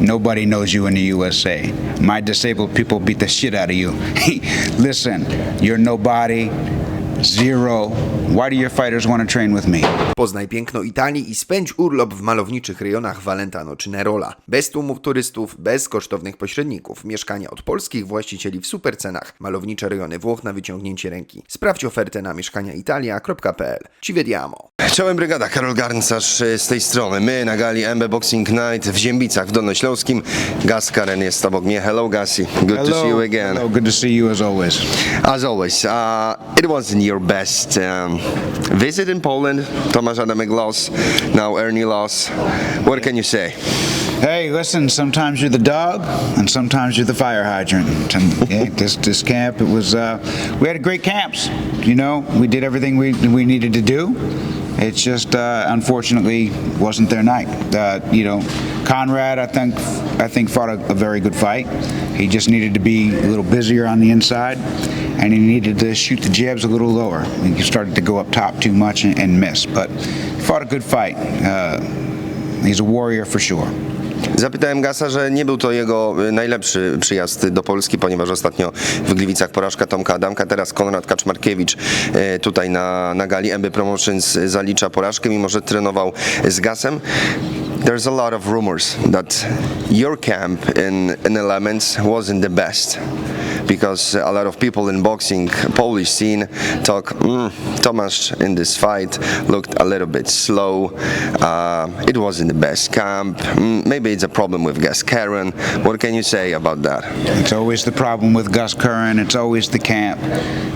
nobody knows you in the USA. My disabled people beat the shit out of you. Listen, you're nobody. Zero. Why do your fighters want to train with me? Poznaj piękno Italii i spędź urlop w malowniczych rejonach Valentano czy Nerola. Bez tłumów turystów, bez kosztownych pośredników. Mieszkania od polskich właścicieli w supercenach. Malownicze rejony Włoch na wyciągnięcie ręki. Sprawdź ofertę na mieszkaniaitalia.pl. Ci vediamo. Czołem brygada, Karol Garncarz e, z tej strony. My na gali MB Boxing Night w Ziębicach w Dolnośląskim. Gaz Karen jest obok mnie. Hello Gasi, good to see you again. Hello, good to see you as always. As always, uh, it wasn't your best um, visit in Poland. Tomasz Adamek lost, now Ernie lost. What can you say? Hey, listen, sometimes you're the dog and sometimes you're the fire hydrant. And yeah, this this camp, it was uh, we had great camps. You know, we did everything we we needed to do. It's just uh, unfortunately wasn't their night. Uh, you know, Conrad, I think I think fought a, a very good fight. He just needed to be a little busier on the inside, and he needed to shoot the jabs a little lower. He started to go up top too much and, and miss, but fought a good fight. Uh, he's a warrior for sure. Zapytałem Gasa, że nie był to jego y, najlepszy przyjazd do Polski, ponieważ ostatnio w Gliwicach porażka Tomka Adamka, teraz Konrad Kaczmarkiewicz y, tutaj na, na gali MB Promotions zalicza porażkę, mimo że trenował z Gasem. There's a lot of rumors that your camp in, in Elements wasn't the best because a lot of people in boxing Polish scene talk mm, Tomasz in this fight looked a little bit slow uh, it wasn't the best camp mm, maybe it's a problem with Gus Karen what can you say about that It's always the problem with Gus Curran. It's always the camp.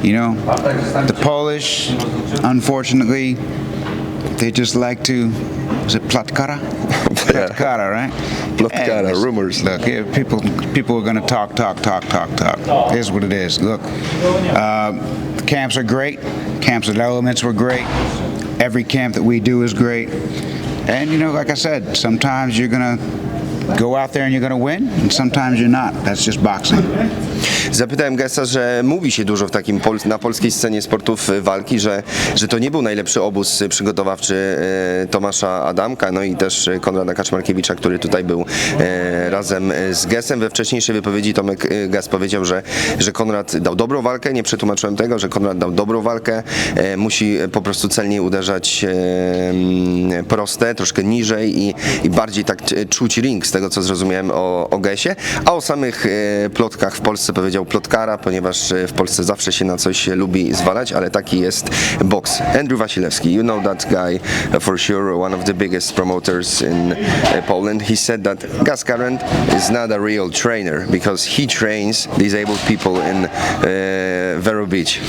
You know, the Polish, unfortunately, they just like to. Is it platkara? platkara, right? Plotkara, And rumors. Look, yeah, people people are going to talk, talk, talk, talk, talk. Here's what it is. Look, uh, camps are great. Camps at Elements were great. Every camp that we do is great. And you know, like I said, sometimes you're gonna go out there and you're gonna win, and sometimes you're not. That's just boxing. Zapytałem Gessa, że mówi się dużo w takim pol na polskiej scenie sportów y, walki, że, że to nie był najlepszy obóz przygotowawczy y, Tomasza Adamka, no i też Konrada Kaczmarkiewicza, który tutaj był y, razem z Gesem. We wcześniejszej wypowiedzi Tomek y, Ges powiedział, że, że Konrad dał dobrą walkę, nie przetłumaczyłem tego, że Konrad dał dobrą walkę, musi po prostu celnie uderzać mm, proste, troszkę niżej i, i bardziej tak czuć ring, tego co zrozumiałem o, o Gesie, a o samych y, plotkach w Polsce powiedział plotkara, ponieważ y, w Polsce zawsze się na coś lubi zwalać, ale taki jest boks. Andrew Wasilewski, you know that guy for sure, one of the biggest promoters in uh, Poland. He said that Gas Current is not a real trainer because he trains disabled people in uh, Vero Beach.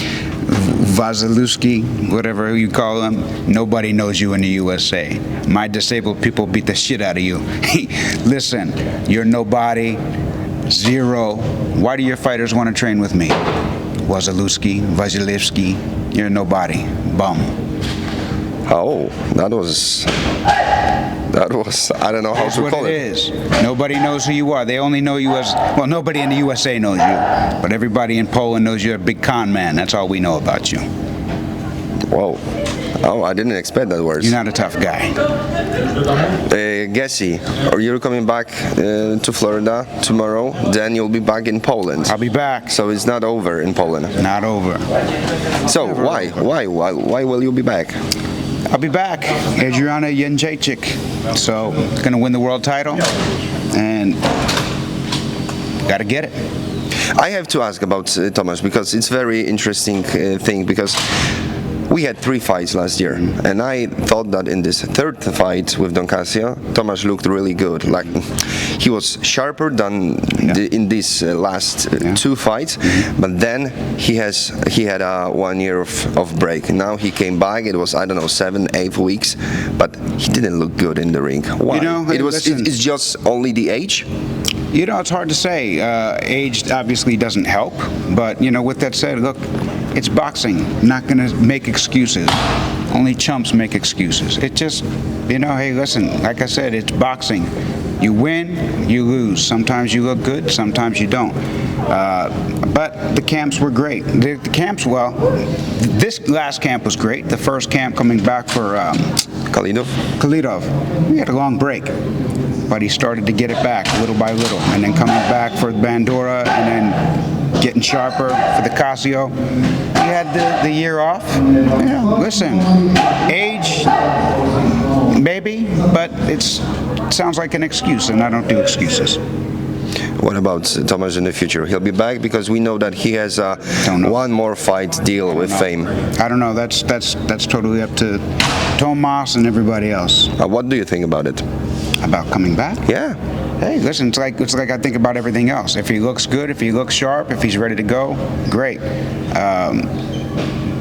Vasilewski, whatever you call him, nobody knows you in the USA. My disabled people beat the shit out of you. Listen, you're nobody. Zero. Why do your fighters want to train with me? Wasilewski, Vasilevsky, you're nobody. Bum. Oh, that was that was I don't know how That's to call it it. is. Nobody knows who you are. They only know you as well. Nobody in the USA knows you, but everybody in Poland knows you're a big con man. That's all we know about you. Whoa. Oh, I didn't expect that words. You're not a tough guy. Uh, Gessie, are you coming back uh, to Florida tomorrow? Then you'll be back in Poland. I'll be back. So it's not over in Poland. Not over. So why, why, why, why will you be back? I'll be back. Adriana Jędrzejczyk. So, gonna win the world title, and gotta get it. I have to ask about uh, Tomasz because it's very interesting uh, thing because we had three fights last year and I thought that in this third fight with Don Casio, Tomasz looked really good. Like he was sharper than the, in these uh, last uh, two fights, but then he has he had a one year of, of break. Now he came back. It was I don't know seven eight weeks, but he didn't look good in the ring. Why? know, it was it, it's just only the age. You know, it's hard to say. Uh, age obviously doesn't help, but you know, with that said, look, it's boxing. I'm not gonna make excuses. Only chumps make excuses. It just, you know, hey, listen. Like I said, it's boxing. You win, you lose. Sometimes you look good, sometimes you don't. Uh, but the camps were great. The, the camps, well, this last camp was great. The first camp coming back for um, Kalidov. Khalidov, we had a long break. but he started to get it back little by little, and then coming back for Bandura, and then getting sharper for the Casio. He had the, the year off. You know, listen, age, maybe, but it's it sounds like an excuse, and I don't do excuses. What about Thomas in the future? He'll be back because we know that he has uh, one more fight deal with Fame. I don't know. That's that's that's totally up to Tomas and everybody else Uh, what do you think about it? about coming back. Yeah. Hey, listen, it's like it's like I think about everything else. If he looks good, if he looks sharp, if he's ready to go, great. Um,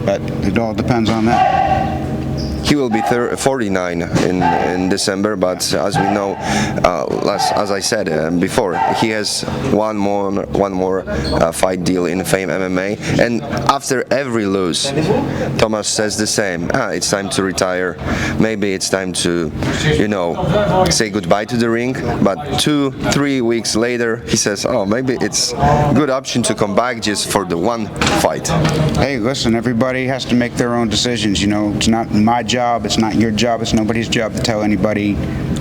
but it all depends on that. He will be thir- 49 in, in December, but as we know, uh, as, as I said uh, before, he has one more one more uh, fight deal in Fame MMA, and after every lose, Thomas says the same. Ah, it's time to retire. Maybe it's time to, you know, say goodbye to the ring. But two, three weeks later, he says, "Oh, maybe it's good option to come back just for the one fight." Hey, listen, everybody has to make their own decisions. You know, it's not my job, it's not your job, it's nobody's job to tell anybody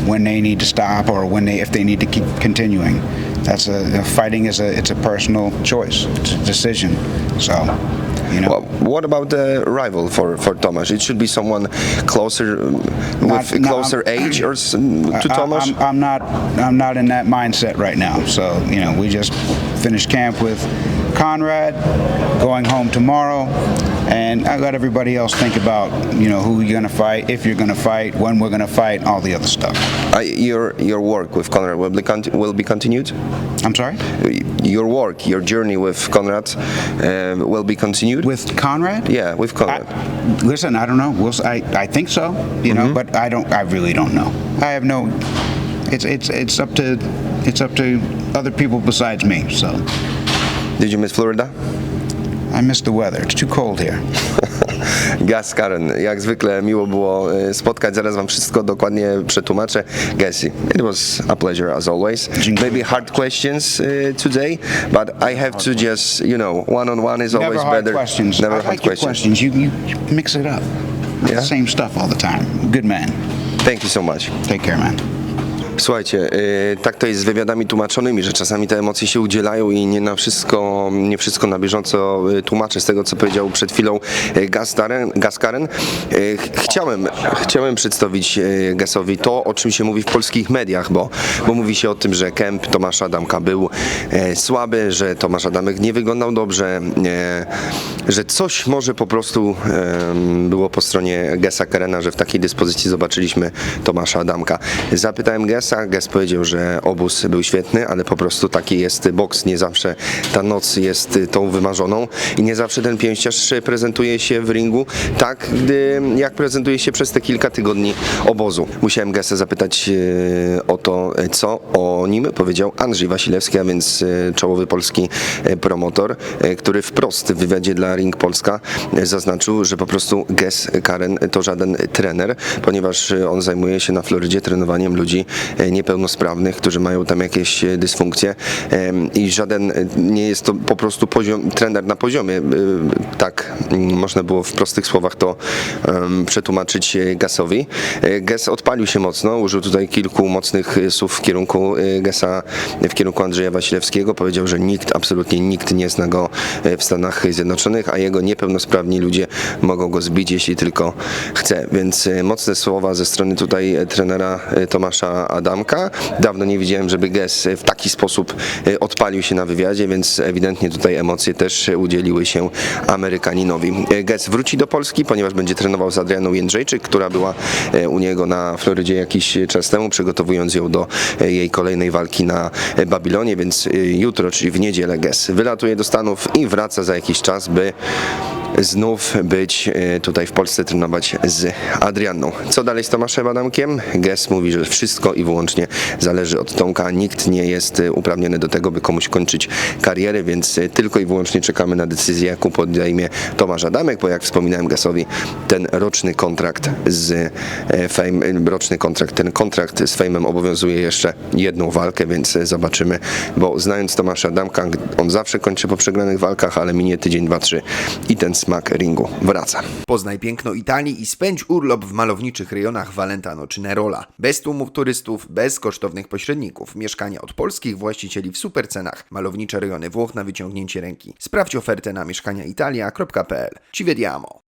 when they need to stop or when they if they need to keep continuing. That's a fighting is a it's a personal choice, it's a decision. So, you know. Well, what about the rival for for Tomasz? It should be someone closer um, with Not- no, closer I'm- age or to I- Tomasz. I'm, I'm not. I'm not in that mindset right now. So you know, we just finished camp with Conrad, going home tomorrow, and I let everybody else think about you know who you're gonna fight, if you're gonna fight, when we're gonna fight, all the other stuff. Uh, your your work with Conrad will be will be continued. I'm sorry. Your work, your journey with Conrad um, will be continued. With Conrad? yeah, with I, Conrad. listen, I don't know. We'll, I, I think so. You know, but I don't. I really don't know. I have no. It's it's it's up to it's up to other people besides me. So Did you miss Florida? I miss the weather. It's too cold here. Gas Karen, jak zwykle miło było e, spotkać. Zaraz wam wszystko dokładnie przetłumaczę. Gesi, it was a pleasure as always. Dziękuję. Maybe hard questions uh, today, but I have to just, you know, one on one is Never always hard better. questions. Never I hard like your questions. questions. You, you mix it up. Yeah? The same stuff all the time. Good man. Thank you so much. Take care, man. Słuchajcie, yy, tak to jest z wywiadami tłumaczonymi, że czasami te emocje się udzielają i nie na wszystko, nie wszystko na bieżąco yy, tłumaczę z tego, co powiedział przed chwilą yy, Gaskaren. Gaskaren. Ch- chciałem, chciałem przedstawić Gasowi to, o czym się mówi w polskich mediach, bo, bo mówi się o tym, że kemp Tomasza Adamka był słaby, że Tomasz Adamek nie wyglądał dobrze, że coś może po prostu było po stronie Gesa Karena, że w takiej dyspozycji zobaczyliśmy Tomasza Adamka. Zapytałem Gesa, Ges powiedział, że obóz był świetny, ale po prostu taki jest boks. Nie zawsze ta noc jest tą wymarzoną i nie zawsze ten pięściarz prezentuje się w ringu tak, gdy, jak prezentuje się przez te kilka tygodni obozu. Musiałem Gesa zapytać e, o to, co o nim powiedział Andrzej Wasilewski, a więc e, czołowy polski e, promotor, który wprost w wywiadzie dla Ring Polska zaznaczył, że po prostu Ges Karen to żaden trener, ponieważ on zajmuje się na Florydzie trenowaniem ludzi niepełnosprawnych, którzy mają tam jakieś e, dysfunkcje i żaden e, nie jest to po prostu poziom, trener na poziomie. e, Tak można było w prostych słowach to przetłumaczyć e, Gasowi. E, Ges odpalił się mocno, użył tutaj kilku mocnych e, słów w kierunku e, Gesa, w kierunku Andrzeja Wasilewskiego. Powiedział, że nikt, absolutnie nikt nie zna go e, w Stanach Zjednoczonych, a jego niepełnosprawni ludzie mogą go zbić, jeśli tylko chce. Więc e, mocne słowa ze strony tutaj e, trenera e, Tomasza Adamka. Dawno nie widziałem, żeby Ges e, w taki sposób e, odpalił się na wywiadzie, więc ewidentnie tutaj emocje też udzieliły się Amerykaninowi. E, Ges wróci do Polski, ponieważ będzie trenował z Adrianą Jędrzejczyk, która była u niego na Florydzie jakiś czas temu, przygotowując ją do jej kolejnej walki na Babilonie, więc jutro, czyli w niedzielę Ges wylatuje do Stanów i wraca za jakiś czas, by znów być e, tutaj w Polsce trenować z Adrianną. Co dalej z Tomaszem Adamkiem? Ges mówi, że wszystko i wyłącznie zależy od Tomka. Nikt nie jest e, uprawniony do tego, by komuś kończyć karierę, więc e, tylko i wyłącznie czekamy na decyzję, jaką podejmie Tomasz Adamek, bo jak wspominałem Gesowi, ten roczny kontrakt z Fame, roczny kontrakt, ten kontrakt z Fame'em obowiązuje jeszcze jedną walkę, więc zobaczymy, bo znając Tomasza Adamka, on zawsze kończy po przegranych walkach, ale minie tydzień, dwa, trzy i ten smak ringu wraca. Poznaj piękno Italii i spędź urlop w malowniczych rejonach Valentano czy Nerola. Bez tłumów turystów, bez kosztownych pośredników. Mieszkania od polskich właścicieli w supercenach. Malownicze rejony Włoch na wyciągnięcie ręki. Sprawdź ofertę na mieszkaniaitalia.pl. Ci vediamo!